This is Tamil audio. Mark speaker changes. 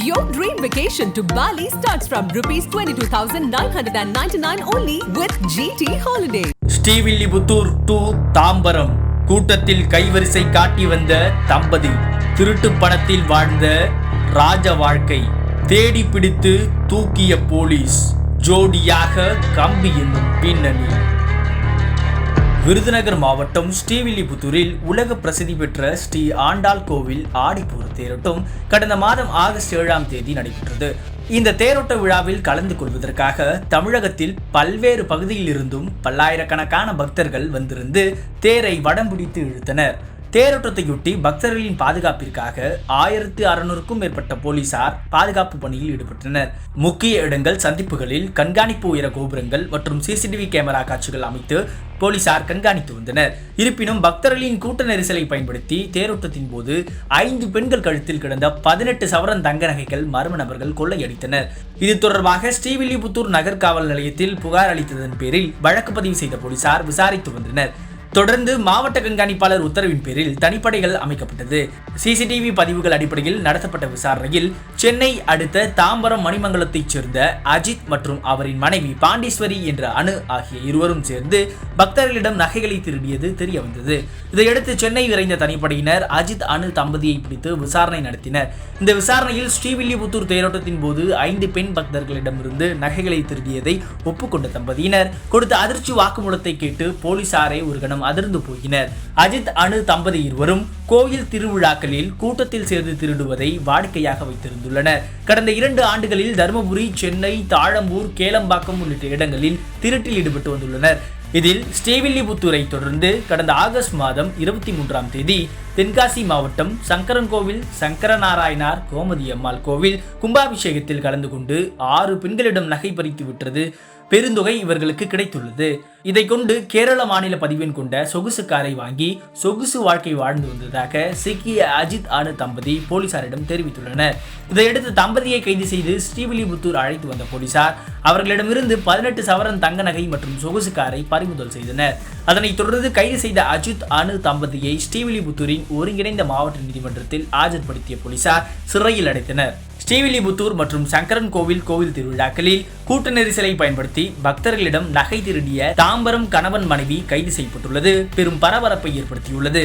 Speaker 1: Your dream vacation to Bali starts from rupees 22,999 only with GT Holiday.
Speaker 2: Srivilliputhur to Tambaram கூட்டத்தில் கைவரிசை காட்டி வந்த தம்பதி திருட்டு பணத்தில் வாழ்ந்த ராஜ வாழ்க்கை தேடி பிடித்து தூக்கிய போலீஸ் ஜோடியாக கம்பி என்னும் பின்னணி விருதுநகர் மாவட்டம் ஸ்ரீவில்லிபுத்தூரில் உலக பிரசித்தி பெற்ற ஸ்ரீ ஆண்டாள் கோவில் ஆடிப்பூர தேரோட்டம் கடந்த மாதம் ஆகஸ்ட் ஏழாம் தேதி நடைபெற்றது. இந்த தேரோட்ட விழாவில் கலந்து கொள்வதற்காக தமிழகத்தில் பல்வேறு பகுதியில் இருந்தும் பல்லாயிரக்கணக்கான பக்தர்கள் வந்திருந்து தேரை வடம் பிடித்து இழுத்தனர். தேரோட்டத்தையொட்டி பக்தர்களின் பாதுகாப்பிற்காக ஆயிரத்து அறுநூறுக்கும் மேற்பட்ட போலீசார் பாதுகாப்பு பணியில் ஈடுபட்டனர். முக்கிய இடங்கள் சந்திப்புகளில் கண்காணிப்பு உயர கோபுரங்கள் மற்றும் சிசிடிவி கேமரா காட்சிகள் அமைத்து போலீசார் கண்காணித்து வந்தனர். இருப்பினும் பக்தர்களின் கூட்ட நெரிசலை பயன்படுத்தி தேரோட்டத்தின் போது ஐந்து பெண்கள் கழுத்தில் கிடந்த பதினெட்டு சவரன் தங்க நகைகள் மர்ம நபர்கள் கொள்ளையடித்தனர். இது தொடர்பாக ஸ்ரீவில்லிபுத்தூர் நகர் காவல் நிலையத்தில் புகார் அளித்ததன் பேரில் வழக்கு பதிவு செய்த போலீசார் விசாரித்து வந்தனர். தொடர்ந்து மாவட்ட கண்காணிப்பாளர் உத்தரவின் பேரில் தனிப்படைகள் அமைக்கப்பட்டது. சிசிடிவி பதிவுகள் அடிப்படையில் நடத்தப்பட்ட விசாரணையில் சென்னை அடுத்த தாம்பரம் மணிமங்கலத்தைச் சேர்ந்த அஜித் மற்றும் அவரின் மனைவி பாண்டீஸ்வரி என்ற அணு ஆகிய இருவரும் சேர்ந்து பக்தர்களிடம் நகைகளை திருடியது தெரிய வந்தது இதையடுத்து சென்னை விரைந்த தனிப்படையினர் அஜித் அணு தம்பதியை பிடித்து விசாரணை நடத்தினர். இந்த விசாரணையில் ஸ்ரீவில்லிபுத்தூர் தேரோட்டத்தின் போது ஐந்து பெண் பக்தர்களிடமிருந்து நகைகளை திருடியதை ஒப்புக்கொண்ட தம்பதியினர் கொடுத்த அதிர்ச்சி வாக்குமூலத்தை கேட்டு போலீசாரை ஒரு கணம் அதிர்ந்து போயினர் அஜித் அணு தம்பதி இருவரும் கோயில் திருவிழாக்களில் கூட்டத்தில் சேர்ந்து திருடுவதை வாடிக்கையாக வைத்திருந்துள்ளனர். கடந்த இரண்டு ஆண்டுகளில் தருமபுரி சென்னை தாழம்பூர் கேளம்பாக்கம் உள்ளிட்ட இடங்களில் திருட்டில் ஈடுபட்டு வந்துள்ளனர். இதில் ஸ்ரீவில்லிபுத்தூரை தொடர்ந்து கடந்த ஆகஸ்ட் மாதம் இருபத்தி மூன்றாம் தேதி தென்காசி மாவட்டம் சங்கரன்கோவில் சங்கரநாராயணார் கோமதி அம்மாள் கோவில் கும்பாபிஷேகத்தில் கலந்து கொண்டு ஆறு பெண்களிடம் நகை பறித்து விட்டது பெருந்தொகை இவர்களுக்கு கிடைத்துள்ளது. இதை கொண்டு கேரள மாநில பதிவெண் கொண்ட சொகுசு காரை வாங்கி சொகுசு வாழ்க்கை வாழ்ந்து வந்ததாக சிக்கிய அஜித் ஆனு தம்பதி போலீசாரிடம் தெரிவித்துள்ளனர். இதையடுத்து தம்பதியை கைது செய்து ஸ்ரீவில்லிபுத்தூர் அழைத்து வந்த போலீசார் அவர்களிடமிருந்து பதினெட்டு சவரன் தங்க நகை மற்றும் சொகுசு காரை பறிமுதல் செய்தனர். அதனைத் தொடர்ந்து கைது செய்த அஜித் அனு தம்பதியை ஸ்ரீவில்லிபுத்தூரின் ஒருங்கிணைந்த மாவட்ட நீதிமன்றத்தில் ஆஜர்படுத்திய போலீசார் சிறையில் அடைத்தனர். ஸ்ரீவில்லிபுத்தூர் மற்றும் சங்கரன் கோவில் கோவில் திருவிழாக்களில் கூட்ட நெரிசலை பயன்படுத்தி பக்தர்களிடம் நகை திருடிய தாம்பரம் கணவன் மனைவி கைது செய்யப்பட்டுள்ளது. பெரும் பரபரப்பை ஏற்படுத்தியுள்ளது.